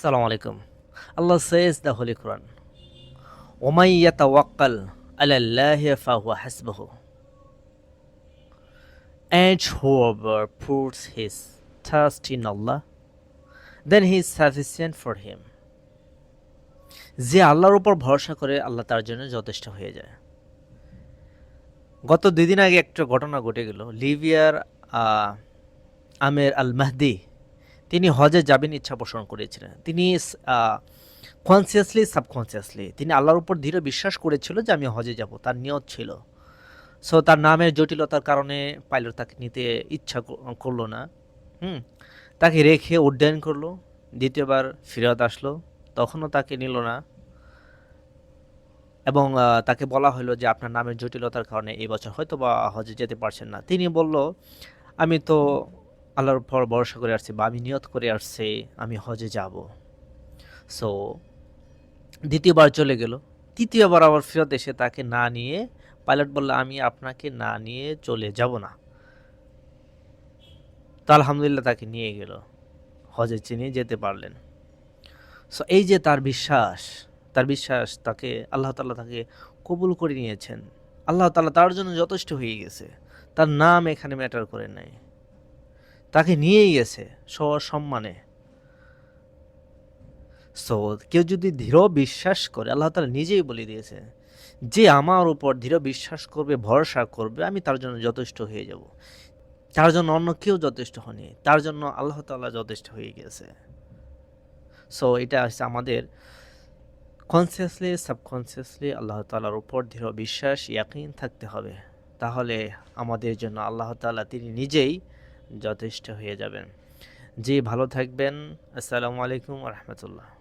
আসসালামু আলাইকুম। আল্লাহ সৈয়দ দা হলি কোরআন ওমাইয়া তাওয়াক্কাল আলাল্লাহি ফাহুয়া হাসবুহু। And whoever puts his trust in Allah then he is sufficient for him. যে আল্লাহর উপর ভরসা করে, আল্লাহ তার জন্য যথেষ্ট হয়ে যায়। গত দুদিন আগে একটা ঘটনা ঘটে গেল। লিবিয়ার আমের আল মাহদি তিনি হজে যাবেন ইচ্ছা পোষণ করেছিলেন। তিনি কনসিয়াসলি সাবকনসিয়াসলি তিনি আল্লাহর উপর দৃঢ় বিশ্বাস করেছিল যে আমি হজে যাব, তার নিয়ত ছিল। সো তার নামের জটিলতার কারণে পাইলট তাকে নিতে ইচ্ছা করল না। হুম? তাকে রেখে উড্ডয়ন করল, দ্বিতীয়বার ফিরত আসলো, তখনও তাকে নিল না। এবং তাকে বলা হলো যে আপনার নামের জটিলতার কারণে এই বছর হয়তো বা হজে যেতে পারছেন না। তিনি বলল, আমি তো আল্লাহর উপর ভরসা করে আসছি বা আমি নিয়ত করে আসছে, আমি হজে যাব। সো দ্বিতীয়বার চলে গেল। তৃতীয়বার আবার ফেরত এসে তাকে না নিয়ে পাইলট বলল, আমি আপনাকে না নিয়ে চলে যাব না। তো আলহামদুলিল্লাহ তাকে নিয়ে গেল। হজে চিনি যেতে পারলেন। সো এই যে তার বিশ্বাস তার বিশ্বাস তাকে, আল্লাহ তাআলা তাকে কবুল করে নিয়েছেন। আল্লাহ তাআলা তার জন্য যথেষ্ট হয়ে গেছে। তার নাম এখানে ম্যাটার করে নাই। তাকে নিয়েই গেছে সসম্মানে। সো, কেউ যদি দৃঢ় বিশ্বাস করে, আল্লাহ তালা নিজেই বলে দিয়েছে, যে আমার উপর দৃঢ় বিশ্বাস করবে, ভরসা করবে, আমি তার জন্য যথেষ্ট হয়ে যাব। তার জন্য অন্য কেউ যথেষ্ট হয়নি, তার জন্য আল্লাহ তাআলা যথেষ্ট হয়ে গেছে। সো, এটা হচ্ছে আমাদের কনসিয়াসলি সাবকনসিয়াসলি আল্লাহ তাআলার উপর দৃঢ় বিশ্বাস, ইয়াকিন থাকতে হবে। তাহলে আমাদের জন্য আল্লাহ তাআলা তিনি নিজেই যথেষ্ট হয়ে যাবেন। জি ভালো থাকবেন। আসসালামু আলাইকুম রহমতুল্লাহ।